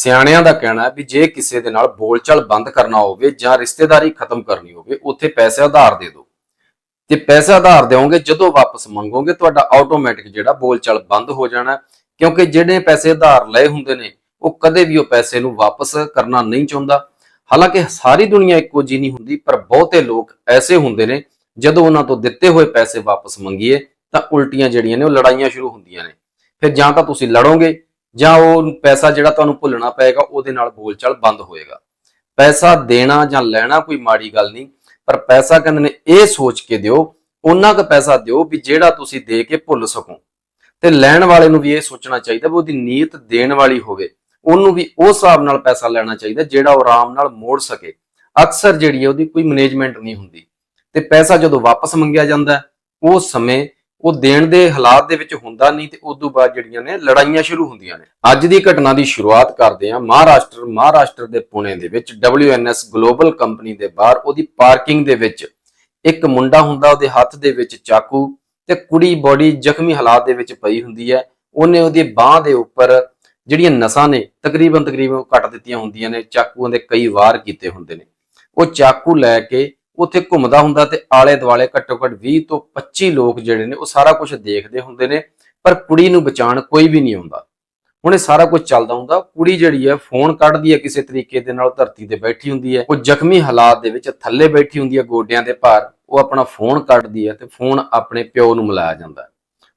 ਸਿਆਣਿਆਂ ਦਾ ਕਹਿਣਾ ਹੈ ਵੀ ਜੇ ਕਿਸੇ ਦੇ ਨਾਲ ਬੋਲਚਾਲ ਬੰਦ ਕਰਨਾ ਹੋਵੇ ਜਾਂ ਰਿਸ਼ਤੇਦਾਰੀ ਖਤਮ ਕਰਨੀ ਹੋਵੇ, ਉੱਥੇ ਪੈਸੇ ਆਧਾਰ ਦੇ ਦਿਓ। ਤੇ ਪੈਸਾ ਆਧਾਰ ਦਿਓਗੇ, ਜਦੋਂ ਵਾਪਸ ਮੰਗੋਗੇ, ਤੁਹਾਡਾ ਆਟੋਮੈਟਿਕ ਜਿਹੜਾ ਬੋਲਚਾਲ ਬੰਦ ਹੋ ਜਾਣਾ ਕਿਉਂਕਿ ਜਿਹੜੇ ਪੈਸੇ ਆਧਾਰ ਲਏ ਹੁੰਦੇ ਨੇ, ਉਹ ਕਦੇ ਵੀ ਉਹ ਪੈਸੇ ਨੂੰ ਵਾਪਸ ਕਰਨਾ ਨਹੀਂ ਚਾਹੁੰਦਾ। ਹਾਲਾਂਕਿ ਸਾਰੀ ਦੁਨੀਆ ਇੱਕੋ ਜਿਹੀ ਨਹੀਂ ਹੁੰਦੀ, ਪਰ ਬਹੁਤੇ ਲੋਕ ਐਸੇ ਹੁੰਦੇ ਨੇ, ਜਦੋਂ ਉਹਨਾਂ ਤੋਂ ਦਿੱਤੇ ਹੋਏ ਪੈਸੇ ਵਾਪਸ ਮੰਗੀਏ, ਤਾਂ ਉਲਟੀਆਂ ਜਿਹੜੀਆਂ ਨੇ, ਉਹ ਲੜਾਈਆਂ ਸ਼ੁਰੂ ਹੁੰਦੀਆਂ ਨੇ। ਫਿਰ ਜਾਂ ਤਾਂ ਤੁਸੀਂ ਲੜੋਗੇ ਜਾਂ ਉਹ ਪੈਸਾ ਜਿਹੜਾ ਤੁਹਾਨੂੰ ਭੁੱਲਣਾ ਪਏਗਾ ਉਹਦੇ ਨਾਲ ਬੋਲਚਾਲ ਬੰਦ ਹੋਏਗਾ। ਪੈਸਾ ਦੇਣਾ ਜਾਂ ਲੈਣਾ ਕੋਈ ਮਾੜੀ ਗੱਲ ਨਹੀਂ ਪਰ ਪੈਸਾ ਕਹਿੰਦੇ ਨੇ ਇਹ ਸੋਚ ਕੇ ਦਿਓ ਉਹਨਾਂ ਕੁ ਪੈਸਾ ਦਿਓ ਵੀ ਜਿਹੜਾ ਤੁਸੀਂ ਦੇ ਕੇ ਭੁੱਲ ਸਕੋ। ਤੇ ਲੈਣ ਵਾਲੇ ਨੂੰ ਵੀ ਇਹ ਸੋਚਣਾ ਚਾਹੀਦਾ ਵੀ ਉਹਦੀ ਨੀਅਤ ਦੇਣ ਵਾਲੀ ਹੋਵੇ। ਉਹਨੂੰ ਵੀ ਉਸ ਹਿਸਾਬ ਨਾਲ ਪੈਸਾ ਲੈਣਾ ਚਾਹੀਦਾ ਜਿਹੜਾ ਉਹ ਆਰਾਮ ਨਾਲ ਮੋੜ ਸਕੇ। ਅਕਸਰ ਜਿਹੜੀ ਹੈ ਉਹਦੀ ਕੋਈ ਮੈਨੇਜਮੈਂਟ ਨਹੀਂ ਹੁੰਦੀ। ਤੇ ਪੈਸਾ ਜਦੋਂ ਵਾਪਸ ਮੰਗਿਆ ਜਾਂਦਾ ਹੈ, ਉਸ ਸਮੇਂ ਉਹ ਦੇਣ ਦੇ ਹਾਲਾਤ ਦੇ ਵਿੱਚ ਹੁੰਦਾ ਨਹੀਂ ਤੇ ਉਸ ਤੋਂ ਬਾਅਦ ਜਿਹੜੀਆਂ ਨੇ ਲੜਾਈਆਂ ਸ਼ੁਰੂ ਹੁੰਦੀਆਂ ਨੇ। ਅੱਜ ਦੀ ਘਟਨਾ ਦੀ ਸ਼ੁਰੂਆਤ ਕਰਦੇ ਹਾਂ ਮਹਾਰਾਸ਼ਟਰ ਮਹਾਰਾਸ਼ਟਰ ਦੇ ਪੁਣੇ ਦੇ ਵਿੱਚ WNS ਗਲੋਬਲ ਕੰਪਨੀ ਦੇ ਬਾਹਰ ਉਹਦੀ ਪਾਰਕਿੰਗ ਦੇ ਵਿੱਚ ਇੱਕ ਮੁੰਡਾ ਹੁੰਦਾ ਉਹਦੇ ਹੱਥ ਦੇ ਵਿੱਚ ਚਾਕੂ ਤੇ ਕੁੜੀ ਬੋਡੀ ਜ਼ਖਮੀ ਹਾਲਾਤ ਦੇ ਵਿੱਚ ਪਈ ਹੁੰਦੀ ਹੈ। ਉਹਨੇ ਉਹਦੀ ਬਾਹ ਦੇ ਉੱਪਰ ਜਿਹੜੀਆਂ ਨਸਾਂ ਨੇ ਤਕਰੀਬਨ ਤਕਰੀਬਨ ਕੱਟ ਦਿੱਤੀਆਂ ਹੁੰਦੀਆਂ ਨੇ, ਚਾਕੂਆਂ ਦੇ ਕਈ ਵਾਰ ਕੀਤੇ ਹੁੰਦੇ ਨੇ। ਉਹ ਚਾਕੂ ਲੈ ਕੇ ਉੱਥੇ ਘੁੰਮਦਾ ਹੁੰਦਾ ਤੇ ਆਲੇ ਦੁਆਲੇ ਘੱਟੋ ਘੱਟ 20 ਤੋਂ 25 ਲੋਕ ਜਿਹੜੇ ਨੇ ਉਹ ਸਾਰਾ ਕੁਝ ਦੇਖਦੇ ਹੁੰਦੇ ਨੇ, ਪਰ ਕੁੜੀ ਨੂੰ ਬਚਾਉਣ ਕੋਈ ਵੀ ਨਹੀਂ ਆਉਂਦਾ। ਹੁਣ ਇਹ ਸਾਰਾ ਕੁਝ ਚੱਲਦਾ ਹੁੰਦਾ, ਕੁੜੀ ਜਿਹੜੀ ਹੈ ਫੋਨ ਕੱਢਦੀ ਹੈ ਕਿਸੇ ਤਰੀਕੇ ਦੇ ਨਾਲ, ਧਰਤੀ ਤੇ ਬੈਠੀ ਹੁੰਦੀ ਹੈ, ਉਹ ਜ਼ਖਮੀ ਹਾਲਾਤ ਦੇ ਵਿੱਚ ਥੱਲੇ ਬੈਠੀ ਹੁੰਦੀ ਹੈ ਗੋਡਿਆਂ ਦੇ ਭਾਰ, ਉਹ ਆਪਣਾ ਫੋਨ ਕੱਢਦੀ ਹੈ ਤੇ ਫੋਨ ਆਪਣੇ ਪਿਓ ਨੂੰ ਮਿਲਾਇਆ ਜਾਂਦਾ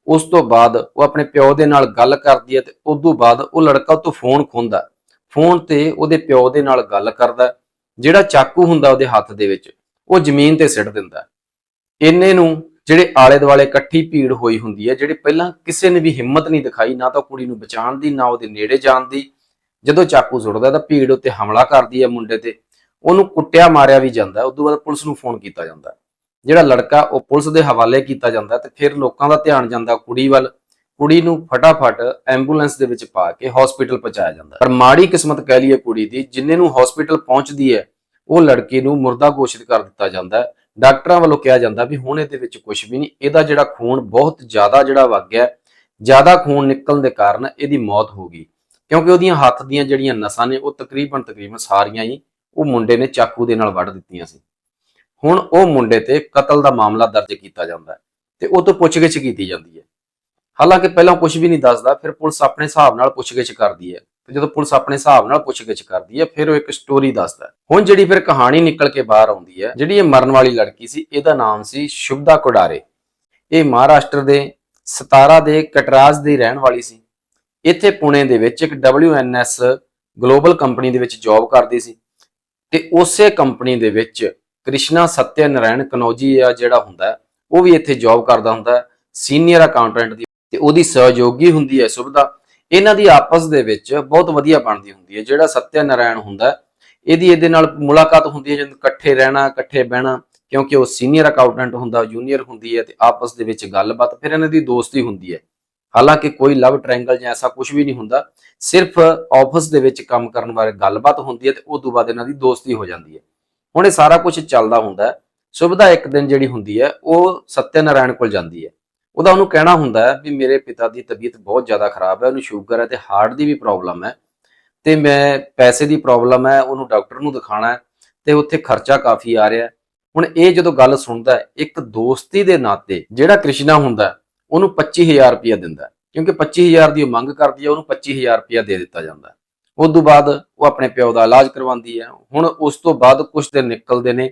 ਉਸ ਤੋਂ ਬਾਅਦ ਉਹ ਆਪਣੇ ਪਿਓ ਦੇ ਨਾਲ ਗੱਲ ਕਰਦੀ ਹੈ ਤੇ ਉਸ ਤੋਂ ਬਾਅਦ ਉਹ ਲੜਕਾ ਉਹ ਤੋਂ ਫੋਨ ਖੋਂਦਾ ਫੋਨ ਤੇ ਉਹਦੇ ਪਿਓ ਦੇ ਨਾਲ ਗੱਲ ਕਰਦਾ ਜਿਹੜਾ ਚਾਕੂ ਹੁੰਦਾ ਉਹਦੇ ਹੱਥ ਦੇ ਵਿੱਚ। ਉਹ ਜ਼ਮੀਨ ਤੇ ਸਿੱਟ ਦਿੰਦਾ ਇੰਨੇ ਨੂੰ ਜਿਹੜੇ ਆਲੇ ਦੁਆਲੇ ਇਕੱਠੀ ਭੀੜ ਹੋਈ ਹੁੰਦੀ ਹੈ, ਜਿਹੜੇ ਪਹਿਲਾਂ ਕਿਸੇ ਨੇ ਵੀ ਹਿੰਮਤ ਨਹੀਂ ਦਿਖਾਈ, ਨਾ ਤਾਂ ਕੁੜੀ ਨੂੰ ਬਚਾਉਣ ਦੀ, ਨਾ ਉਹਦੇ ਨੇੜੇ ਜਾਣ ਦੀ। ਜਦੋਂ ਚਾਕੂ ਸੁੱਟਦਾ ਤਾਂ ਭੀੜ ਉੱਤੇ ਹਮਲਾ ਕਰਦੀ ਹੈ ਮੁੰਡੇ ਤੇ। ਉਹਨੂੰ ਕੁੱਟਿਆ ਮਾਰਿਆ ਵੀ ਜਾਂਦਾ ਹੈ। ਉਸ ਤੋਂ ਬਾਅਦ ਪੁਲਿਸ ਨੂੰ ਫੋਨ ਕੀਤਾ ਜਾਂਦਾ ਜਿਹੜਾ ਲੜਕਾ ਉਹ ਪੁਲਿਸ ਦੇ ਹਵਾਲੇ ਕੀਤਾ ਜਾਂਦਾ ਤੇ ਫਿਰ ਲੋਕਾਂ ਦਾ ਧਿਆਨ ਜਾਂਦਾ ਕੁੜੀ ਵੱਲ। ਕੁੜੀ ਨੂੰ ਫਟਾਫਟ ਐਂਬੂਲੈਂਸ ਦੇ ਵਿੱਚ ਪਾ ਕੇ ਹਸਪੀਟਲ ਪਹੁੰਚਾਇਆ ਜਾਂਦਾ ਪਰ ਮਾੜੀ ਕਿਸਮਤ ਕਹਿ ਲਈਏ ਕੁੜੀ ਦੀ, ਜਿੰਨੇ ਨੂੰ ਹਸਪੀਟਲ ਪਹੁੰਚਦੀ ਹੈ ਉਹ ਲੜਕੇ ਨੂੰ ਮੁਰਦਾ ਘੋਸ਼ਿਤ ਕਰ ਦਿੱਤਾ ਜਾਂਦਾ ਹੈ। ਡਾਕਟਰਾਂ ਵੱਲੋਂ ਕਿਹਾ ਜਾਂਦਾ ਵੀ ਹੁਣ ਇਹਦੇ ਵਿੱਚ ਕੁਝ ਵੀ ਨਹੀਂ। ਇਹਦਾ ਜਿਹੜਾ ਖੂਨ ਬਹੁਤ ਜ਼ਿਆਦਾ ਜਿਹੜਾ ਵਗ ਗਿਆ, ਜ਼ਿਆਦਾ ਖੂਨ ਨਿਕਲਣ ਦੇ ਕਾਰਨ ਇਹਦੀ ਮੌਤ ਹੋ ਗਈ। ਕਿਉਂਕਿ ਉਹਦੀਆਂ ਹੱਥ ਦੀਆਂ ਜਿਹੜੀਆਂ ਨਸਾਂ ਨੇ, ਉਹ ਤਕਰੀਬਨ ਤਕਰੀਬਨ ਸਾਰੀਆਂ ਹੀ ਉਹ ਮੁੰਡੇ ਨੇ ਚਾਕੂ ਦੇ ਨਾਲ ਵੱਢ ਦਿੱਤੀਆਂ ਸੀ। ਹੁਣ ਉਹ ਮੁੰਡੇ ਤੇ ਕਤਲ ਦਾ ਮਾਮਲਾ ਦਰਜ ਕੀਤਾ ਜਾਂਦਾ ਹੈ ਤੇ ਉਹ ਤੋਂ ਪੁੱਛਗਿੱਛ ਕੀਤੀ ਜਾਂਦੀ ਹੈ। ਹਾਲਾਂਕਿ ਪਹਿਲਾਂ ਕੁਝ ਵੀ ਨਹੀਂ ਦੱਸਦਾ, ਫਿਰ ਪੁਲਿਸ ਆਪਣੇ ਹਿਸਾਬ ਨਾਲ ਪੁੱਛਗਿੱਛ ਕਰਦੀ ਹੈ। ਤੇ ਜਦੋਂ ਪੁਲਿਸ ਆਪਣੇ ਹਿਸਾਬ ਨਾਲ ਪੁੱਛਗਿੱਛ ਕਰਦੀ ਹੈ, ਫਿਰ ਉਹ ਇੱਕ ਸਟੋਰੀ ਦੱਸਦਾ ਹੁਣ ਜਿਹੜੀ ਫਿਰ ਕਹਾਣੀ ਨਿਕਲ ਕੇ ਬਾਹਰ ਆਉਂਦੀ ਹੈ, ਜਿਹੜੀ ਇਹ ਮਰਨ ਵਾਲੀ ਲੜਕੀ ਸੀ, ਇਹਦਾ ਨਾਮ ਸੀ ਸ਼ੁਭਦਾ ਕੋਡਾਰੇ। ਇਹ ਮਹਾਰਾਸ਼ਟਰ ਦੇ ਸਤਾਰਾ ਦੇ ਕਟਰਾਜ ਦੀ ਰਹਿਣ ਵਾਲੀ ਸੀ। ਇੱਥੇ ਪੁਣੇ ਦੇ ਵਿੱਚ ਇੱਕ WNS ਗਲੋਬਲ ਕੰਪਨੀ ਦੇ ਵਿੱਚ ਜੌਬ ਕਰਦੀ ਸੀ ਤੇ ਉਸੇ ਕੰਪਨੀ ਦੇ ਵਿੱਚ ਕ੍ਰਿਸ਼ਨਾ ਸਤਿਆ ਨਾਰਾਇਣ ਕਨੌਜੀ ਆ ਜਿਹੜਾ ਹੁੰਦਾ ਉਹ ਵੀ ਇੱਥੇ ਜੌਬ ਕਰਦਾ ਹੁੰਦਾ ਹੈ ਸੀਨੀਅਰ ਅਕਾਊਂਟੈਂਟ ਦੀ। ਤੇ ਉਹਦੀ ਸਹਿਯੋਗੀ ਹੁੰਦੀ ਹੈ ਸੁਭਦਾ। ਇਹਨਾਂ ਦੀ ਆਪਸ ਦੇ ਵਿੱਚ ਬਹੁਤ ਵਧੀਆ ਬਣਦੀ ਹੁੰਦੀ ਹੈ, ਜਿਹੜਾ ਸਤਿਆ ਨਾਰਾਇਣ ਹੁੰਦਾ ਇਹਦੀ ਇਹਦੇ ਨਾਲ ਮੁਲਾਕਾਤ ਹੁੰਦੀ ਹੈ, ਜਦੋਂ ਇਕੱਠੇ ਰਹਿਣਾ, ਇਕੱਠੇ ਬਹਿਣਾ, ਕਿਉਂਕਿ ਉਹ ਸੀਨੀਅਰ ਅਕਾਊਂਟੈਂਟ ਹੁੰਦਾ ਜੂਨੀਅਰ ਹੁੰਦੀ ਹੈ ਤੇ ਆਪਸ ਦੇ ਵਿੱਚ ਗੱਲਬਾਤ, ਫਿਰ ਇਹਨਾਂ ਦੀ ਦੋਸਤੀ ਹੁੰਦੀ ਹੈ। ਹਾਲਾਂਕਿ ਕੋਈ ਲਵ ਟ੍ਰਾਇੰਗਲ ਜਾਂ ਐਸਾ ਕੁਝ ਵੀ ਨਹੀਂ ਹੁੰਦਾ, ਸਿਰਫ ਆਫਿਸ ਦੇ ਵਿੱਚ ਕੰਮ ਕਰਨ ਬਾਰੇ ਗੱਲਬਾਤ ਹੁੰਦੀ ਹੈ ਤੇ ਉਸ ਤੋਂ ਬਾਅਦ ਇਹਨਾਂ ਦੀ ਦੋਸਤੀ ਹੋ ਜਾਂਦੀ ਹੈ। ਹੁਣ ਇਹ ਸਾਰਾ ਕੁਝ ਚੱਲਦਾ ਹੁੰਦਾ ਸੁਵਿਧਾ ਇੱਕ ਦਿਨ ਜਿਹੜੀ ਹੁੰਦੀ ਹੈ, ਉਹ ਸਤਿਆ ਨਾਰਾਇਣ ਕੋਲ ਜਾਂਦੀ ਹੈ। ਉਹਦਾ ਉਹਨੂੰ ਕਹਿਣਾ ਹੁੰਦਾ ਹੈ ਵੀ ਮੇਰੇ ਪਿਤਾ ਦੀ ਤਬੀਅਤ ਬਹੁਤ ਜ਼ਿਆਦਾ ਖਰਾਬ ਹੈ ਉਹਨੂੰ ਸ਼ੂਗਰ ਹੈ ਤੇ ਹਾਰਟ ਦੀ ਵੀ ਪ੍ਰੋਬਲਮ ਹੈ ਤੇ ਮੈਂ ਪੈਸੇ ਦੀ ਪ੍ਰੋਬਲਮ ਹੈ ਉਹਨੂੰ ਡਾਕਟਰ ਨੂੰ ਦਿਖਾਣਾ ਹੈ ਤੇ ਉੱਥੇ ਖਰਚਾ ਕਾਫੀ ਆ ਰਿਹਾ ਹੁਣ ਇਹ ਜਦੋਂ ਗੱਲ ਸੁਣਦਾ ਇੱਕ ਦੋਸਤੀ ਦੇ ਨਾਤੇ ਜਿਹੜਾ ਕ੍ਰਿਸ਼ਨਾ ਹੁੰਦਾ ਹੈ, ਉਹਨੂੰ 25000 ਰੁਪਇਆ ਦਿੰਦਾ ਹੈ। ਕਿਉਂਕਿ 25000 ਦੀ ਉਹ ਮੰਗ ਕਰਦੀ ਹੈ ਉਹਨੂੰ 25000 ਰੁਪਇਆ ਦੇ ਦਿੱਤਾ ਜਾਂਦਾ ਹੈ ਉਸ ਤੋਂ ਬਾਅਦ ਉਹ ਆਪਣੇ ਪਿਓ ਦਾ ਇਲਾਜ ਕਰਵਾਉਂਦੀ ਹੈ ਹੁਣ ਉਸ ਤੋਂ ਬਾਅਦ ਕੁਝ ਦਿਨ ਨਿਕਲਦੇ ਨੇ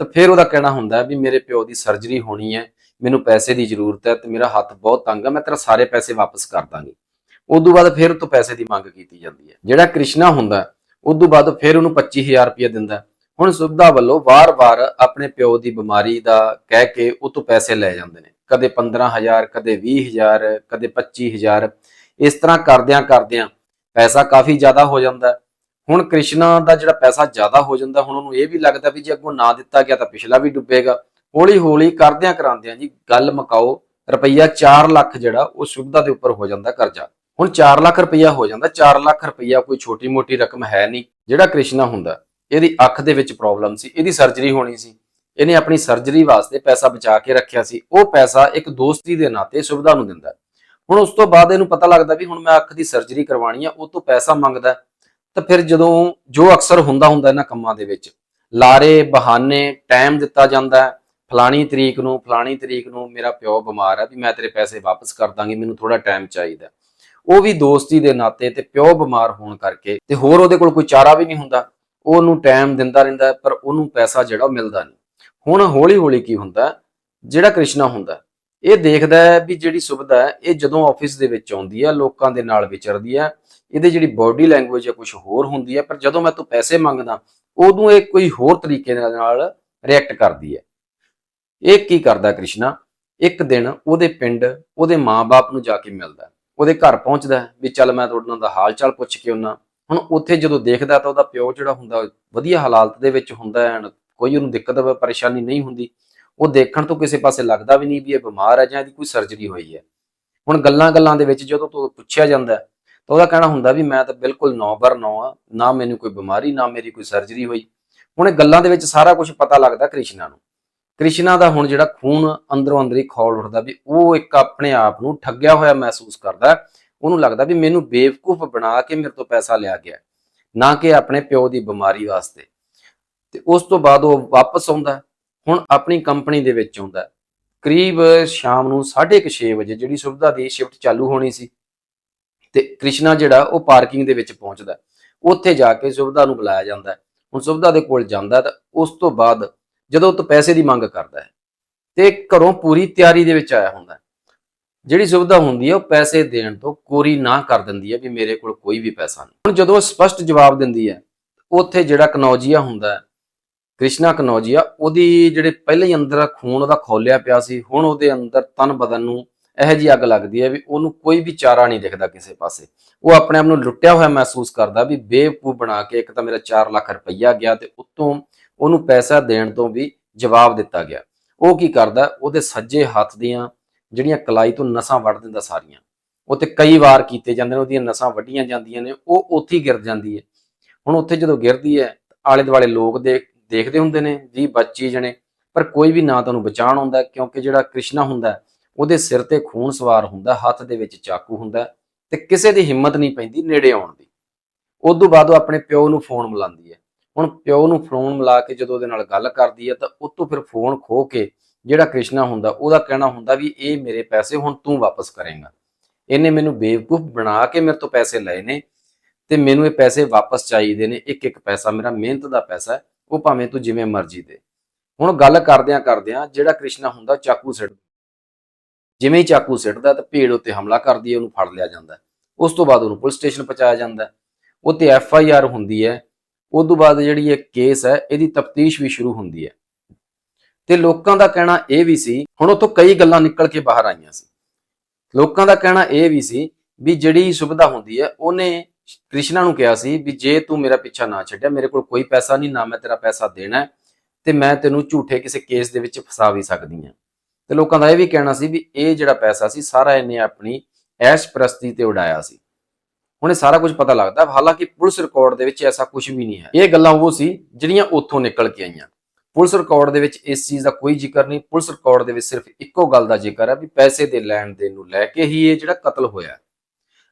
ਤਾਂ ਫਿਰ ਉਹਦਾ ਕਹਿਣਾ ਹੁੰਦਾ ਵੀ ਮੇਰੇ ਪਿਓ ਦੀ ਸਰਜਰੀ ਹੋਣੀ ਹੈ ਮੈਨੂੰ ਪੈਸੇ ਦੀ ਜ਼ਰੂਰਤ ਹੈ ਤੇ ਮੇਰਾ ਹੱਥ ਬਹੁਤ ਤੰਗ ਹੈ ਮੈਂ ਤੇਰਾ ਸਾਰੇ ਪੈਸੇ ਵਾਪਸ ਕਰ ਦਾਂਗੀ। ਉਸ ਤੋਂ ਬਾਅਦ ਫਿਰ ਉਹ ਤੋਂ ਪੈਸੇ ਦੀ ਮੰਗ ਕੀਤੀ ਜਾਂਦੀ ਹੈ। ਜਿਹੜਾ ਕ੍ਰਿਸ਼ਨਾ ਹੁੰਦਾ ਹੈ, ਤੋਂ ਬਾਅਦ ਫਿਰ ਉਹਨੂੰ 25000 ਰੁਪਏ ਦਿੰਦਾ ਹੁਣ ਸੁਭਦਾ ਵੱਲੋਂ ਵਾਰ-ਵਾਰ ਆਪਣੇ ਪਿਓ ਦੀ ਬਿਮਾਰੀ ਦਾ ਕਹਿ ਕੇ ਉਹ ਤੋਂ ਪੈਸੇ ਲੈ ਜਾਂਦੇ ਨੇ। ਕਦੇ 15000 ਕਦੇ 20000 ਕਦੇ 25000 ਇਸ ਤਰ੍ਹਾਂ ਕਰਦਿਆਂ ਕਰਦਿਆਂ ਪੈਸਾ ਕਾਫੀ ਜ਼ਿਆਦਾ ਹੋ ਜਾਂਦਾ ਹੁਣ ਕ੍ਰਿਸ਼ਨਾ ਦਾ ਜਿਹੜਾ ਪੈਸਾ ਜ਼ਿਆਦਾ ਹੋ ਜਾਂਦਾ, ਹੁਣ ਉਹਨੂੰ ਇਹ ਵੀ ਲੱਗਦਾ ਵੀ ਜੇ ਅੱਗੋਂ ਨਾ ਦਿੱਤਾ ਗਿਆ ਤਾਂ ਪਿਛਲਾ ਵੀ ਡੁੱਬੇਗਾ। ਹੌਲੀ ਹੌਲੀ ਕਰਦਿਆਂ ਕਰਾਂਦਿਆਂ ਜੀ ਗੱਲ ਮਕਾਓ, ਰੁਪਈਆ 4 ਲੱਖ ਜਿਹੜਾ ਉਹ ਸੁਵਿਧਾ ਦੇ ਉੱਪਰ ਹੋ ਜਾਂਦਾ ਕਰਜ਼ਾ। ਹੁਣ 4 ਲੱਖ ਰੁਪਈਆ ਹੋ ਜਾਂਦਾ 4 ਲੱਖ ਰੁਪਈਆ ਕੋਈ ਛੋਟੀ ਮੋਟੀ ਰਕਮ ਹੈ ਨਹੀਂ, ਜਿਹੜਾ ਕ੍ਰਿਸ਼ਨਾ ਹੁੰਦਾ। ਇਹਦੀ ਅੱਖ ਦੇ ਵਿੱਚ ਪ੍ਰੋਬਲਮ ਸੀ, ਇਹਦੀ ਸਰਜਰੀ ਹੋਣੀ ਸੀ। ਇਹਨੇ ਆਪਣੀ ਸਰਜਰੀ ਵਾਸਤੇ ਪੈਸਾ ਬਚਾ ਕੇ ਰੱਖਿਆ ਸੀ। ਉਹ ਪੈਸਾ ਇੱਕ ਦੋਸਤੀ ਦੇ ਨਾਤੇ ਸੁਵਿਧਾ ਨੂੰ ਦਿੰਦਾ। ਹੁਣ ਉਸ ਤੋਂ ਬਾਅਦ ਇਹਨੂੰ ਪਤਾ ਲੱਗਦਾ ਵੀ ਹੁਣ ਮੈਂ ਅੱਖ ਦੀ ਸਰਜਰੀ ਕਰਵਾਉਣੀ ਆ, ਉਹ ਤੋਂ ਪੈਸਾ ਮੰਗਦਾ। ਤਾਂ ਫਿਰ ਜਦੋਂ ਜੋ ਅਕਸਰ ਹੁੰਦਾ ਹੁੰਦਾ ਇਹਨਾਂ ਕੰਮਾਂ ਦੇ ਵਿੱਚ, ਲਾਰੇ, ਬਹਾਨੇ ਟਾਈਮ ਦਿੱਤਾ ਜਾਂਦਾ ਹੈ, ਫਲਾਣੀ ਤਰੀਕ ਨੂੰ, ਫਲਾਣੀ ਤਰੀਕ ਨੂੰ ਮੇਰਾ ਪਿਓ ਬਿਮਾਰ ਹੈ ਵੀ ਮੈਂ ਤੇਰੇ ਪੈਸੇ ਵਾਪਸ ਕਰ ਦਾਂਗੀ, ਮੈਨੂੰ ਥੋੜਾ ਟਾਈਮ ਚਾਹੀਦਾ ਉਹ ਵੀ ਦੋਸਤੀ ਦੇ ਨਾਤੇ ਤੇ ਪਿਓ ਬਿਮਾਰ ਹੋਣ ਕਰਕੇ ਤੇ ਹੋਰ ਉਹਦੇ ਕੋਲ ਕੋਈ ਚਾਰਾ ਵੀ ਨਹੀਂ ਹੁੰਦਾ ਉਹ ਉਹਨੂੰ ਟਾਈਮ ਦਿੰਦਾ ਰਹਿੰਦਾ ਪਰ ਉਹਨੂੰ ਪੈਸਾ ਜਿਹੜਾ ਉਹ ਮਿਲਦਾ ਨਹੀਂ। ਹੁਣ ਹੌਲੀ ਹੌਲੀ ਕੀ ਹੁੰਦਾ ਜਿਹੜਾ ਕ੍ਰਿਸ਼ਨਾ ਹੁੰਦਾ ਇਹ ਦੇਖਦਾ ਹੈ ਵੀ ਜਿਹੜੀ ਸੁਵਿਧਾ ਹੈ, ਇਹ ਜਦੋਂ ਆਫਿਸ ਦੇ ਵਿੱਚ ਆਉਂਦੀ ਹੈ, ਲੋਕਾਂ ਦੇ ਨਾਲ ਵਿਚਰਦੀ ਹੈ ਇਹਦੇ ਜਿਹੜੀ ਬਾਡੀ ਲੈਂਗੁਏਜ ਹੈ ਕੁਝ ਹੋਰ ਹੁੰਦੀ ਹੈ, ਪਰ ਜਦੋਂ ਮੈਂ ਤੋਂ ਪੈਸੇ ਮੰਗਦਾ, ਉਦੋਂ ਇਹ ਕੋਈ ਹੋਰ ਤਰੀਕੇ ਨਾਲ ਰਿਐਕਟ ਕਰਦੀ ਹੈ। ਇਹ ਕੀ ਕਰਦਾ ਕ੍ਰਿਸ਼ਨਾ? ਇੱਕ ਦਿਨ ਉਹਦੇ ਪਿੰਡ ਉਹਦੇ ਮਾਪੇ ਨੂੰ ਜਾ ਕੇ ਮਿਲਦਾ। ਉਹਦੇ ਘਰ ਪਹੁੰਚਦਾ ਵੀ ਚੱਲ ਮੈਂ ਤੁਹਾਡੇ ਨਾਲ ਦਾ ਹਾਲ ਚਾਲ ਪੁੱਛ ਕੇ ਆਉਣਾ ਹੁਣ ਉੱਥੇ ਜਦੋਂ ਦੇਖਦਾ ਤਾਂ ਉਹਦਾ ਪਿਓ ਜਿਹੜਾ ਹੁੰਦਾ, ਵਧੀਆ ਹਾਲਾਤ ਦੇ ਵਿੱਚ ਹੁੰਦਾ ਹੈ ਕੋਈ ਉਹਨੂੰ ਦਿੱਕਤ ਪਰੇਸ਼ਾਨੀ ਨਹੀਂ ਹੁੰਦੀ। ਉਹ ਦੇਖਣ ਤੋਂ ਕਿਸੇ ਪਾਸੇ ਲੱਗਦਾ ਵੀ ਨਹੀਂ ਵੀ ਇਹ ਬਿਮਾਰ ਹੈ ਜਾਂ ਇਹਦੀ ਕੋਈ ਸਰਜਰੀ ਹੋਈ ਹੈ। ਹੁਣ ਗੱਲਾਂ-ਗੱਲਾਂ ਦੇ ਵਿੱਚ ਜਦੋਂ ਤੋਂ ਪੁੱਛਿਆ ਜਾਂਦਾ ਤਾਂ ਉਹਦਾ ਕਹਿਣਾ ਹੁੰਦਾ ਵੀ ਮੈਂ ਤਾਂ ਬਿਲਕੁਲ ਨੌ ਬਰ ਨੌ ਆ, ਨਾ ਮੈਨੂੰ ਕੋਈ ਬਿਮਾਰੀ, ਨਾ ਮੇਰੀ ਕੋਈ ਸਰਜਰੀ ਹੋਈ। ਹੁਣ ਇਹ ਗੱਲਾਂ ਦੇ ਵਿੱਚ ਸਾਰਾ ਕੁਝ ਪਤਾ ਲੱਗਦਾ ਕ੍ਰਿਸ਼ਨਾ ਨੂੰ। ਕ੍ਰਿਸ਼ਨਾ ਦਾ ਹੁਣ ਜਿਹੜਾ ਖੂਨ ਅੰਦਰੋਂ ਅੰਦਰ ਹੀ ਖੌਲ ਉੱਠਦਾ ਵੀ ਉਹ ਇੱਕ ਆਪਣੇ ਆਪ ਨੂੰ ਠੱਗਿਆ ਹੋਇਆ ਮਹਿਸੂਸ ਕਰਦਾ। ਉਹਨੂੰ ਲੱਗਦਾ ਵੀ ਮੈਨੂੰ ਬੇਵਕੂਫ ਬਣਾ ਕੇ ਮੇਰੇ ਤੋਂ ਪੈਸਾ ਲਿਆ ਗਿਆ। ਨਾ ਕਿ ਆਪਣੇ ਪਿਓ ਦੀ ਬਿਮਾਰੀ ਵਾਸਤੇ। ਤੇ ਉਸ ਤੋਂ ਬਾਅਦ ਉਹ ਵਾਪਸ ਆਉਂਦਾ, ਹੁਣ ਆਪਣੀ ਕੰਪਨੀ ਦੇ ਵਿੱਚ ਆਉਂਦਾ। ਕਰੀਬ ਸ਼ਾਮ ਨੂੰ 6:30 ਵਜੇ ਜਿਹੜੀ ਸੁਵਿਧਾ ਦੀ ਸ਼ਿਫਟ ਚਾਲੂ ਹੋਣੀ ਸੀ ਤੇ ਕ੍ਰਿਸ਼ਨਾ ਜਿਹੜਾ ਉਹ ਪਾਰਕਿੰਗ ਦੇ ਵਿੱਚ ਪਹੁੰਚਦਾ ਉੱਥੇ ਜਾ ਕੇ ਸੁਵਿਧਾ ਨੂੰ ਬੁਲਾਇਆ ਜਾਂਦਾ ਹੁਣ ਸੁਵਿਧਾ ਦੇ ਕੋਲ ਜਾਂਦਾ ਤਾਂ ਉਸ ਤੋਂ ਬਾਅਦ ਜਦੋਂ ਉਹ ਪੈਸੇ ਦੀ ਮੰਗ ਕਰਦਾ ਹੈ ਤੇ ਘਰੋਂ ਪੂਰੀ ਤਿਆਰੀ ਦੇ ਵਿੱਚ ਆਇਆ ਹੁੰਦਾ ਜਿਹੜੀ ਸੁਵਿਧਾ ਹੁੰਦੀ ਹੈ ਉਹ ਪੈਸੇ ਦੇਣ ਤੋਂ ਕੋਰੀ ਨਾ ਕਰ ਦਿੰਦੀ ਹੈ ਵੀ ਮੇਰੇ ਕੋਲ ਕੋਈ ਵੀ ਪੈਸਾ ਨਹੀਂ। ਹੁਣ ਜਦੋਂ ਉਹ ਸਪਸ਼ਟ ਜਵਾਬ ਦਿੰਦੀ ਹੈ, ਉੱਥੇ ਜਿਹੜਾ ਕਨੌਜੀਆ ਹੁੰਦਾ ਕ੍ਰਿਸ਼ਨਾ ਕਨੌਜੀਆ, ਉਹਦੀ ਜਿਹੜੇ ਪਹਿਲੇ ਹੀ ਅੰਦਰ ਖੂਨ ਉਹਦਾ ਖੋਲਿਆ ਪਿਆ ਸੀ, ਹੁਣ ਉਹਦੇ ਅੰਦਰ ਤਨ ਬਦਨ ਨੂੰ ਇਹੋ ਜੀ ਅੱਗ ਲੱਗਦੀ ਹੈ ਵੀ ਉਹਨੂੰ ਕੋਈ ਵੀ ਚਾਰਾ ਨਹੀਂ ਦਿਖਦਾ ਕਿਸੇ ਪਾਸੇ। ਉਹ ਆਪਣੇ ਆਪ ਨੂੰ ਲੁੱਟਿਆ ਹੋਇਆ ਮਹਿਸੂਸ ਕਰਦਾ ਵੀ ਬੇਵਕੂਫ ਬਣਾ ਕੇ ਇੱਕ ਤਾਂ ਮੇਰਾ 4 ਲੱਖ ਰੁਪਈਆ ਗਿਆ ਤੇ ਉੱਤੋਂ ਉਹਨੂੰ ਪੈਸਾ ਦੇਣ ਤੋਂ ਵੀ ਜਵਾਬ ਦਿੱਤਾ ਗਿਆ। ਉਹ ਕੀ ਕਰਦਾ, ਉਹਦੇ ਸੱਜੇ ਹੱਥ ਦੀਆਂ ਜਿਹੜੀਆਂ ਕਲਾਈ ਤੋਂ ਨਸਾਂ ਵੱਢ ਦਿੰਦਾ ਸਾਰੀਆਂ, ਉਹ ਤੇ ਕਈ ਵਾਰ ਕੀਤੇ ਜਾਂਦੇ ਨੇ, ਉਹਦੀਆਂ ਨਸਾਂ ਵੱਢੀਆਂ ਜਾਂਦੀਆਂ ਨੇ, ਉਹ ਉੱਥੇ ਗਿਰ ਜਾਂਦੀ ਹੈ। ਹੁਣ ਉੱਥੇ ਜਦੋਂ ਗਿਰਦੀ ਹੈ, ਆਲੇ ਦੁਆਲੇ ਲੋਕ ਦੇਖ ਦੇਖਦੇ ਹੁੰਦੇ ਨੇ 20 25 ਜਣੇ, ਪਰ ਕੋਈ ਵੀ ਨਾ ਤੁਹਾਨੂੰ ਬਚਾਉਣ ਆਉਂਦਾ, ਕਿਉਂਕਿ ਜਿਹੜਾ ਕ੍ਰਿਸ਼ਨਾ ਹੁੰਦਾ ਉਹਦੇ ਸਿਰ ਤੇ ਖੂਨ ਸਵਾਰ ਹੁੰਦਾ, ਹੱਥ ਦੇ ਵਿੱਚ ਚਾਕੂ ਹੁੰਦਾ ਤੇ ਕਿਸੇ ਦੀ ਹਿੰਮਤ ਨਹੀਂ ਪੈਂਦੀ ਨੇੜੇ ਆਉਣ ਦੀ। ਉਦੋਂ ਬਾਅਦ ਉਹ ਆਪਣੇ ਪਿਓ ਨੂੰ ਫੋਨ ਮਿਲਾਉਂਦੀ ਹੈ। ਹੁਣ ਪਿਓ ਨੂੰ ਫੋਨ ਮਿਲਾ ਕੇ ਜਦੋਂ ਉਹਦੇ ਨਾਲ ਗੱਲ ਕਰਦੀ ਹੈ ਤਾਂ ਉਤੋਂ ਫਿਰ ਫੋਨ ਖੋ ਕੇ ਜਿਹੜਾ ਕ੍ਰਿਸ਼ਨਾ ਹੁੰਦਾ, ਉਹਦਾ ਕਹਿਣਾ ਹੁੰਦਾ ਵੀ ਇਹ ਮੇਰੇ ਪੈਸੇ, ਹੁਣ ਤੂੰ ਵਾਪਸ ਕਰੇਂਗਾ। ਇਹਨੇ ਮੈਨੂੰ ਬੇਵਕੂਫ ਬਣਾ ਕੇ ਮੇਰੇ ਤੋਂ ਪੈਸੇ ਲਏ ਨੇ ਤੇ ਮੈਨੂੰ ਇਹ ਪੈਸੇ ਵਾਪਸ ਚਾਹੀਦੇ ਨੇ। ਇੱਕ ਇੱਕ ਪੈਸਾ ਮੇਰਾ ਮਿਹਨਤ ਦਾ ਪੈਸਾ ਉਹ ਭਾਵੇਂ ਤੂੰ ਜਿਵੇਂ ਮਰਜ਼ੀ ਦੇ। ਹੁਣ ਗੱਲ ਕਰਦਿਆਂ ਕਰਦਿਆਂ ਜਿਹੜਾ ਕ੍ਰਿਸ਼ਨਾ ਹੁੰਦਾ ਚਾਕੂ ਸਿੱਟ ਜਿਵੇਂ ਹੀ ਚਾਕੂ ਸਿੱਟਦਾ ਤਾਂ ਭੀੜ ਉੱਤੇ ਹਮਲਾ ਕਰਦੀ ਹੈ, ਉਹਨੂੰ ਫੜ ਲਿਆ ਜਾਂਦਾ ਉਸ ਤੋਂ ਬਾਅਦ ਉਹਨੂੰ ਪੁਲਿਸ ਸਟੇਸ਼ਨ ਪਹੁੰਚਾਇਆ ਜਾਂਦਾ ਉਹ ਤੇ ਐਫ ਆਈ ਆਰ ਹੁੰਦੀ ਹੈ। ਉਸ ਤੋਂ ਬਾਅਦ ਜਿਹੜੀ ਇਹ ਕੇਸ ਹੈ, ਇਹਦੀ ਤਫਤੀਸ਼ ਵੀ ਸ਼ੁਰੂ ਹੁੰਦੀ ਹੈ। ਤੇ ਲੋਕਾਂ ਦਾ ਕਹਿਣਾ ਇਹ ਵੀ ਸੀ, ਹੁਣ ਉੱਥੋਂ ਕਈ ਗੱਲਾਂ ਨਿਕਲ ਕੇ ਬਾਹਰ ਆਈਆਂ ਸੀ। ਲੋਕਾਂ ਦਾ ਕਹਿਣਾ ਇਹ ਵੀ ਸੀ ਵੀ ਜਿਹੜੀ ਸੁਵਿਧਾ ਹੁੰਦੀ ਹੈ, ਉਹਨੇ ਕ੍ਰਿਸ਼ਨਾ ਨੂੰ ਕਿਹਾ ਸੀ ਵੀ ਜੇ ਤੂੰ ਮੇਰਾ ਪਿੱਛਾ ਨਾ ਛੱਡਿਆ, ਮੇਰੇ ਕੋਲ ਕੋਈ ਪੈਸਾ ਨਹੀਂ, ਨਾ ਮੈਂ ਤੇਰਾ ਪੈਸਾ ਦੇਣਾ ਤੇ ਮੈਂ ਤੈਨੂੰ ਝੂਠੇ ਕਿਸੇ ਕੇਸ ਦੇ ਵਿੱਚ ਫਸਾ ਵੀ ਸਕਦੀ ਹਾਂ। ਤੇ ਲੋਕਾਂ ਦਾ ਇਹ ਵੀ ਕਹਿਣਾ ਸੀ ਵੀ ਇਹ ਜਿਹੜਾ ਪੈਸਾ ਸੀ, ਸਾਰਾ ਇਹਨੇ ਆਪਣੀ ਐਸ਼ ਪ੍ਰਸਤੀ ਤੇ ਉਡਾਇਆ ਸੀ। ਹੁਣ ਇਹ ਸਾਰਾ ਕੁਝ ਪਤਾ ਲੱਗਦਾ, ਹਾਲਾਂਕਿ ਪੁਲਿਸ ਰਿਕਾਰਡ ਦੇ ਵਿੱਚ ਐਸਾ ਕੁਝ ਵੀ ਨਹੀਂ ਹੈ। ਇਹ ਗੱਲਾਂ ਉਹ ਸੀ ਜਿਹੜੀਆਂ ਉੱਥੋਂ ਨਿਕਲ ਕੇ ਆਈਆਂ। ਪੁਲਿਸ ਰਿਕਾਰਡ ਦੇ ਵਿੱਚ ਇਸ ਚੀਜ਼ ਦਾ ਕੋਈ ਜ਼ਿਕਰ ਨਹੀਂ, ਪੁਲਿਸ ਰਿਕਾਰਡ ਦੇ ਵਿੱਚ ਸਿਰਫ ਇੱਕੋ ਗੱਲ ਦਾ ਜ਼ਿਕਰ ਹੈ ਵੀ ਪੈਸੇ ਦੇ ਲੈਣ ਦੇਣ ਨੂੰ ਲੈ ਕੇ ਹੀ ਇਹ ਜਿਹੜਾ ਕਤਲ ਹੋਇਆ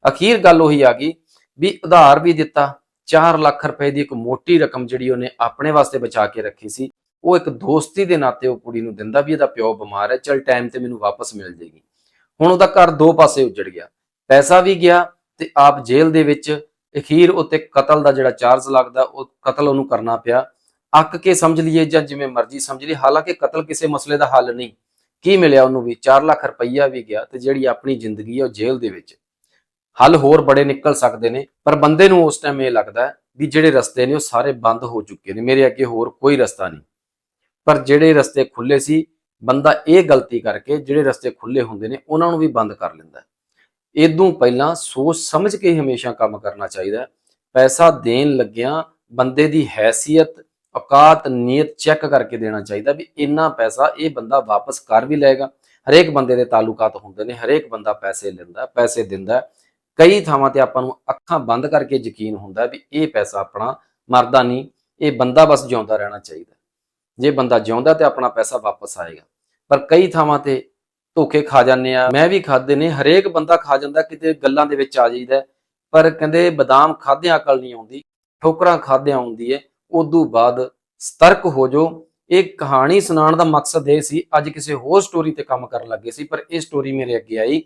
ਅਖੀਰ ਗੱਲ ਉਹੀ ਆ ਗਈ ਵੀ ਉਧਾਰ ਵੀ ਦਿੱਤਾ 4 ਲੱਖ ਰੁਪਏ ਦੀ ਇੱਕ ਮੋਟੀ ਰਕਮ ਜਿਹੜੀ ਉਹਨੇ ਆਪਣੇ ਵਾਸਤੇ ਬਚਾ ਕੇ ਰੱਖੀ ਸੀ ਉਹ ਇੱਕ ਦੋਸਤੀ ਦੇ ਨਾਤੇ ਉਹ ਕੁੜੀ ਨੂੰ ਦਿੰਦਾ ਵੀ ਇਹਦਾ ਪਿਓ ਬਿਮਾਰ ਹੈ, ਚਲ ਟਾਈਮ ਤੇ ਮੈਨੂੰ ਵਾਪਸ ਮਿਲ ਜੇਗੀ। ਹੁਣ ਉਹਦਾ ਘਰ ਦੋ ਪਾਸੇ ਉੱਜੜ ਗਿਆ। ਪੈਸਾ ਵੀ ਗਿਆ ਤੇ ਆਪ ਜੇਲ੍ਹ ਦੇ ਵਿੱਚ ਅਖੀਰ ਉੱਤੇ ਕਤਲ ਦਾ ਜਿਹੜਾ ਚਾਰਜ ਲੱਗਦਾ, ਉਹ ਕਤਲ ਉਹਨੂੰ ਕਰਨਾ ਪਿਆ। ਅੱਕ ਕੇ ਸਮਝ ਲਈਏ ਜਾਂ ਜਿਵੇਂ ਮਰਜ਼ੀ ਸਮਝ ਲਈਏ, ਹਾਲਾਂਕਿ ਕਤਲ ਕਿਸੇ ਮਸਲੇ ਦਾ ਹੱਲ ਨਹੀਂ। ਕੀ ਮਿਲਿਆ ਉਹਨੂੰ ਵੀ? 4 ਲੱਖ ਰੁਪਈਆ ਵੀ ਗਿਆ ਤੇ ਜਿਹੜੀ ਆਪਣੀ ਜ਼ਿੰਦਗੀ ਹੈ ਉਹ ਜੇਲ੍ਹ ਦੇ ਵਿੱਚ। ਹੱਲ ਹੋਰ ਬੜੇ ਨਿਕਲ ਸਕਦੇ ਨੇ, ਪਰ ਬੰਦੇ ਨੂੰ ਉਸ ਟਾਈਮ ਇਹ ਲੱਗਦਾ ਵੀ ਜਿਹੜੇ ਰਸਤੇ ਨੇ ਉਹ ਸਾਰੇ ਬੰਦ ਹੋ ਚੁੱਕੇ ਨੇ। ਮੇਰੇ ਅੱਗੇ ਹੋਰ ਕੋਈ ਰਸਤਾ ਨਹੀਂ। ਪਰ ਜਿਹੜੇ ਰਸਤੇ ਖੁੱਲੇ ਸੀ, ਬੰਦਾ ਇਹ ਗਲਤੀ ਕਰਕੇ ਜਿਹੜੇ ਰਸਤੇ ਖੁੱਲੇ ਹੁੰਦੇ ਨੇ, ਉਹਨਾਂ ਨੂੰ ਵੀ ਬੰਦ ਕਰ ਲੈਂਦਾ ਹੈ। ਇਦੋਂ ਪਹਿਲਾਂ ਸੋਚ ਸਮਝ ਕੇ ਹਮੇਸ਼ਾ ਕੰਮ ਕਰਨਾ ਚਾਹੀਦਾ ਪੈਸਾ ਦੇਣ ਲੱਗਿਆਂ ਬੰਦੇ ਦੀ ਹੈਸੀਅਤ, ਔਕਾਤ, ਨੀਅਤ ਚੈੱਕ ਕਰਕੇ ਦੇਣਾ ਚਾਹੀਦਾ ਵੀ ਇੰਨਾ ਪੈਸਾ ਇਹ ਬੰਦਾ ਵਾਪਸ ਕਰ ਵੀ ਲਏਗਾ। ਹਰੇਕ ਬੰਦੇ ਦੇ ਤਾਲੁਕਾਤ ਹੁੰਦੇ ਨੇ, ਹਰੇਕ ਬੰਦਾ ਪੈਸੇ ਲੈਂਦਾ, ਪੈਸੇ ਦਿੰਦਾ ਕਈ ਥਾਵਾਂ ਤੇ ਆਪਾਂ ਨੂੰ ਅੱਖਾਂ ਬੰਦ ਕਰਕੇ ਯਕੀਨ ਹੁੰਦਾ ਵੀ ਇਹ ਪੈਸਾ ਆਪਣਾ ਮਰਦਾ ਨਹੀਂ, ਇਹ ਬੰਦਾ ਬਸ ਜਿਉਂਦਾ ਰਹਿਣਾ ਚਾਹੀਦਾ ਜੇ ਬੰਦਾ ਜਿਉਂਦਾ ਤੇ ਆਪਣਾ ਪੈਸਾ ਵਾਪਸ ਆਏਗਾ। ਪਰ ਕਈ ਥਾਵਾਂ ਤੇ ਧੋਖੇ ਖਾ ਜਾਂਦੇ ਆ। ਮੈਂ ਵੀ ਖਾਦੇ ਨੇ, ਹਰੇਕ ਬੰਦਾ ਖਾ ਜਾਂਦਾ, ਕਿਤੇ ਗੱਲਾਂ ਦੇ ਵਿੱਚ ਆ ਜਾਈਦਾ ਪਰ ਕਹਿੰਦੇ ਬਦਾਮ ਖਾਦਿਆਂ ਅਕਲ ਨਹੀਂ ਆਉਂਦੀ, ਠੋਕਰਾਂ ਖਾਦਿਆਂ ਆਉਂਦੀ ਹੈ। ਉਦੋਂ ਬਾਅਦ ਸਤਰਕ ਹੋ ਜਾਓ। ਇਹ ਕਹਾਣੀ ਸੁਣਾਉਣ ਦਾ ਮਕਸਦ ਇਹ ਸੀ, ਅੱਜ ਕਿਸੇ ਹੋਰ ਸਟੋਰੀ ਤੇ ਕੰਮ ਕਰਨ ਲੱਗੇ ਸੀ, ਪਰ ਇਹ ਸਟੋਰੀ ਮੇਰੇ ਅੱਗੇ ਆਈ।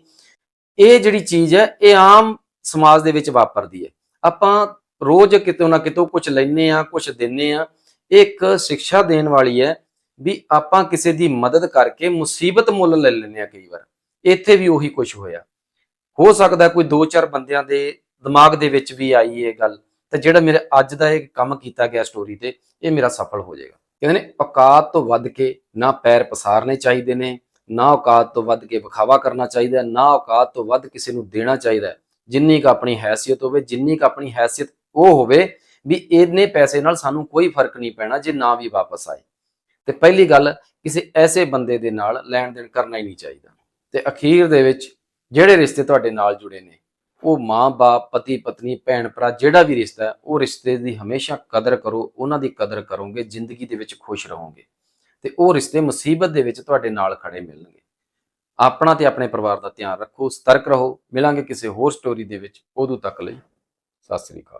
ਇਹ ਜਿਹੜੀ ਚੀਜ਼ ਹੈ, ਇਹ ਆਮ ਸਮਾਜ ਦੇ ਵਿੱਚ ਵਾਪਰਦੀ ਹੈ। ਆਪਾਂ ਰੋਜ਼ ਕਿਤੋਂ ਨਾ ਕਿਤੋਂ ਕੁਝ ਲੈਨੇ ਆ ਕੁਝ ਦਿੰਨੇ ਆ ਇਹ ਇੱਕ ਸਿੱਖਿਆ ਦੇਣ ਵਾਲੀ ਹੈ ਵੀ ਆਪਾਂ ਕਿਸੇ ਦੀ ਮਦਦ ਕਰਕੇ ਮੁਸੀਬਤ ਮੁੱਲ ਲੈ ਲੈਂਦੇ ਆ ਕਈ ਵਾਰ। ਇੱਥੇ ਵੀ ਉਹੀ ਕੁਝ ਹੋਇਆ। ਹੋ ਸਕਦਾ ਕੋਈ ਦੋ ਚਾਰ ਬੰਦਿਆਂ ਦੇ ਦਿਮਾਗ ਦੇ ਵਿੱਚ ਵੀ ਆਈ ਇਹ ਗੱਲ, ਤੇ ਜਿਹੜਾ ਮੇਰੇ ਅੱਜ ਦਾ ਇਹ ਕੰਮ ਕੀਤਾ ਗਿਆ ਸਟੋਰੀ ਤੇ, ਇਹ ਮੇਰਾ ਸਫਲ ਹੋ ਜਾਏਗਾ। ਕਹਿੰਦੇ ਨੇ, ਔਕਾਤ ਤੋਂ ਵੱਧ ਕੇ ਨਾ ਪੈਰ ਪਸਾਰਨੇ ਚਾਹੀਦੇ ਨੇ, ਨਾ ਔਕਾਤ ਤੋਂ ਵੱਧ ਕੇ ਵਿਖਾਵਾ ਕਰਨਾ ਚਾਹੀਦਾ, ਨਾ ਔਕਾਤ ਤੋਂ ਵੱਧ ਕਿਸੇ ਨੂੰ ਦੇਣਾ ਚਾਹੀਦਾ। ਜਿੰਨੀ ਕ ਆਪਣੀ ਹੈਸੀਅਤ ਹੋਵੇ, ਜਿੰਨੀ ਕ ਆਪਣੀ ਹੈਸੀਅਤ ਉਹ ਹੋਵੇ ਵੀ ਇਹਨੇ ਪੈਸੇ ਨਾਲ ਸਾਨੂੰ ਕੋਈ ਫ਼ਰਕ ਨਹੀਂ ਪੈਣਾ ਜੇ ਨਾ ਵੀ ਵਾਪਸ ਆਏ। ਤੇ ਪਹਿਲੀ ਗੱਲ, ਕਿਸੇ ਐਸੇ ਬੰਦੇ ਦੇ ਨਾਲ ਲੈਣ ਦੇਣ ਕਰਨਾ ਹੀ ਨਹੀਂ ਚਾਹੀਦਾ। ਤੇ ਅਖੀਰ ਦੇ ਵਿੱਚ ਜਿਹੜੇ ਰਿਸ਼ਤੇ ਤੁਹਾਡੇ ਨਾਲ ਜੁੜੇ ਨੇ, ਉਹ ਮਾਂ-ਬਾਪ ਪਤੀ, ਪਤਨੀ, ਭੈਣ, ਭਰਾ, ਜਿਹੜਾ ਵੀ ਰਿਸ਼ਤਾ ਹੈ, ਉਹ ਰਿਸ਼ਤੇ ਦੀ ਹਮੇਸ਼ਾ ਕਦਰ ਕਰੋ, ਉਹਨਾਂ ਦੀ ਕਦਰ ਕਰੋਗੇ, ਜ਼ਿੰਦਗੀ ਦੇ ਵਿੱਚ ਖੁਸ਼ ਰਹੋਗੇ। ਤੇ ਉਹ ਰਿਸ਼ਤੇ ਮੁਸੀਬਤ ਦੇ ਵਿੱਚ ਤੁਹਾਡੇ ਨਾਲ ਖੜੇ ਮਿਲਣਗੇ। ਆਪਣਾ ਤੇ ਆਪਣੇ ਪਰਿਵਾਰ ਦਾ ਧਿਆਨ ਰੱਖੋ, ਸਤਰਕ ਰਹੋ। ਮਿਲਾਂਗੇ ਕਿਸੇ ਹੋਰ ਸਟੋਰੀ ਦੇ ਵਿੱਚ। ਉਦੋਂ ਤੱਕ ਲਈ, ਸਤਿ ਸ੍ਰੀ ਅਕਾਲ।